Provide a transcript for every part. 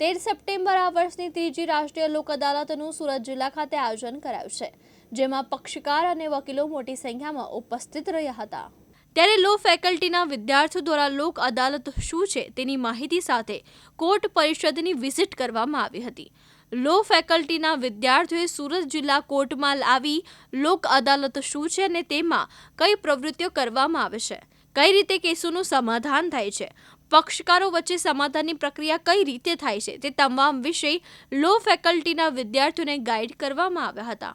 તેર સપ્ટેમ્બર આ વર્ષની ત્રીજી રાષ્ટ્રીય લોક અદાલતનું સુરત જિલ્લા ખાતે આયોજન કરાયું છે, જેમાં પક્ષકાર અને વકીલો મોટી સંખ્યામાં ઉપસ્થિત રહ્યા હતા. ત્યારે લો ફેકલ્ટીના વિદ્યાર્થીઓ દ્વારા લોક અદાલત શું છે તેની માહિતી સાથે કોર્ટ પરિષદની વિઝિટ કરવામાં આવી હતી. લો ફેકલ્ટીના વિદ્યાર્થીઓએ સુરત જિલ્લા કોર્ટમાં લાવી લોક અદાલત શું છે અને તેમાં કઈ પ્રવૃત્તિઓ કરવામાં આવે છે. કઈ રીતે કેસોનું સમાધાન થાય છે? પક્ષકારો વચ્ચે સમાધાનની પ્રક્રિયા કઈ રીતે થાય છે? તે તમામ વિષય લો ફેકલ્ટીના વિદ્યાર્થીઓને ગાઈડ કરવામાં આવ્યા હતા.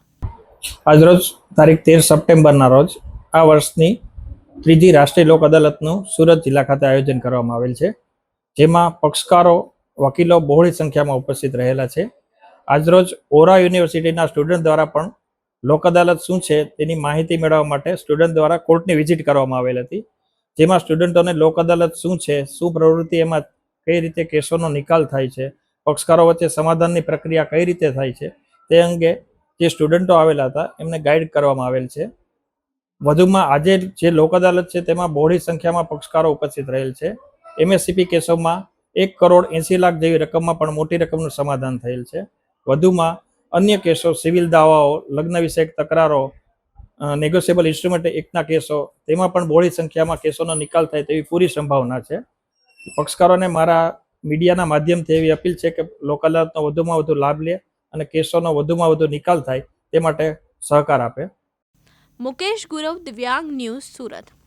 આજરોજ તારીખ તેર સપ્ટેમ્બરના રોજ આ વર્ષની ત્રીજી રાષ્ટ્રીય લોક અદાલતનું સુરત જિલ્લા ખાતે આયોજન કરવામાં આવેલ છે, જેમાં પક્ષકારો, વકીલો બહોળી સંખ્યામાં ઉપસ્થિત રહેલા છે. આજરોજ ઓરા યુનિવર્સિટીના સ્ટુડન્ટ દ્વારા પણ લોક અદાલત શું છે તેની માહિતી મેળવવા માટે સ્ટુડન્ટ દ્વારા કોર્ટની વિઝિટ કરવામાં આવેલ હતી. જેમાં સ્ટુડન્ટોને લોક અદાલત શું છે, શું પ્રવૃત્તિ, એમાં કઈ રીતે કેસોનો નિકાલ થાય છે, પક્ષકારો વચ્ચે સમાધાનની પ્રક્રિયા કઈ રીતે થાય છે, તે અંગે જે સ્ટુડન્ટો આવેલા હતા, એમને ગાઈડ કરવામાં આવેલ છે. વધુમાં આજે જે લોક અદાલત છે, તેમાં બહોળી સંખ્યામાં પક્ષકારો ઉપસ્થિત રહેલ છે. એમએસસીપી કેસોમાં એક કરોડ એંસી લાખ જેવી રકમમાં પણ મોટી રકમનું સમાધાન થયેલ છે. વધુમાં અન્ય કેસો, સિવિલ દાવાઓ, લગ્ન વિષયક તકરારો નેગોશિયેબલ ઇન્સ્ટ્રુમેન્ટ એક્ટના કેસો, તેમાં પણ બહોળી સંખ્યામાં કેસોનો નિકાલ થાય તેવી પૂરી સંભાવના છે. પક્ષકારોને મારા મીડિયાના માધ્યમથી એવી અપીલ છે કે લોક અદાલતનો વધુમાં વધુ લાભ લે અને કેસોનો વધુમાં વધુ નિકાલ થાય તે માટે સહકાર આપે. મુકેશ ગુરવ દિવ્યાંગ ન્યૂઝ સુરત.